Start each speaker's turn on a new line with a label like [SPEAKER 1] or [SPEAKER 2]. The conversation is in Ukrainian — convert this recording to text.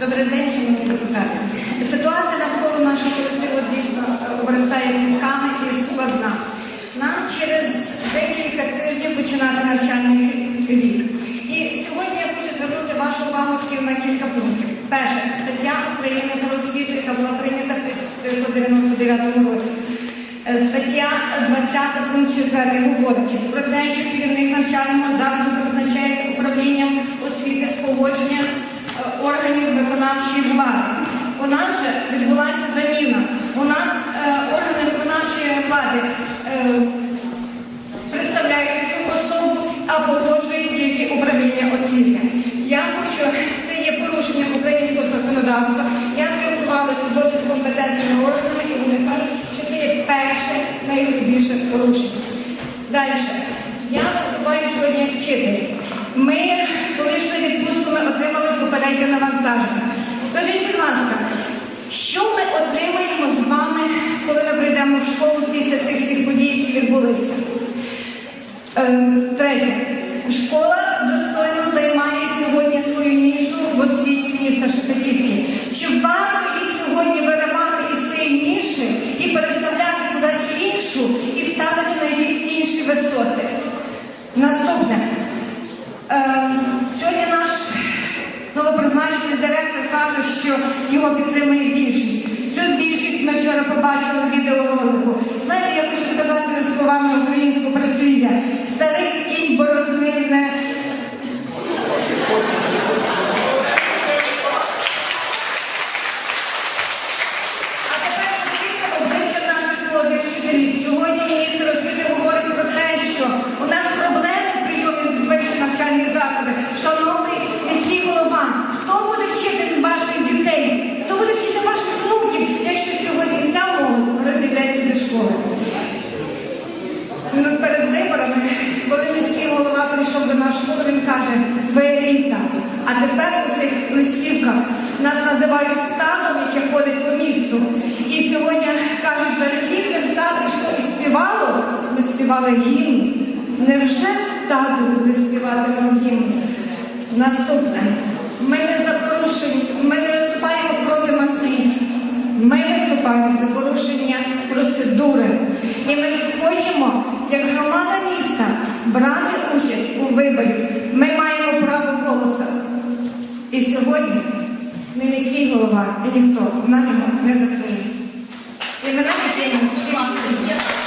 [SPEAKER 1] Добрий день, шановні депутати. Ситуація навколо нашого колективу дійсно обростає квітками і складна. Нам через декілька тижнів починати навчальний рік. І сьогодні я хочу звернути вашу увагу на кілька пунктів. Перше, стаття України про освіту, яка була прийнята в 1999 році. Е, Стаття 20 пункт 4 говорить про те, що керівник навчального закладу Я хочу, це є порушенням українського законодавства. Я спілкувалася досить з компетентними органами, і вони кажуть, що це є перше найбільше порушення. Далі. Я виступаю сьогодні як вчитель. Ми, коли йшли відпустку, ми отримали попереднє навантаження. Скажіть, будь ласка, що ми отримаємо з вами, коли ми прийдемо в школу після цих всіх подій, які відбулися? Ем, Третє. Наступне. Е, Сьогодні наш новопризначений директор каже, що його підтримує більшість. Цю більшість ми вчора побачили в відеоролику. Знаєте, я хочу сказати словами українського прислів'я. Виборами, коли міський голова прийшов до нашої школи, він каже, ви еліта. А тепер у цих листівках нас називають стадом, яке ходить по місту. І сьогодні кажуть, жалюгідне стадо, що і співало, ми співали гімн. Невже стадо буде співати нам гімн? Наступне. Ми не за ми не виступаємо проти масів. Ми виступаємо за порушення процедури. І ми хочемо, як громада міста, брати участь у виборі. Ми маємо право голоса. І сьогодні не міський голова і ніхто нам його не закриє. І мене відчинено всі.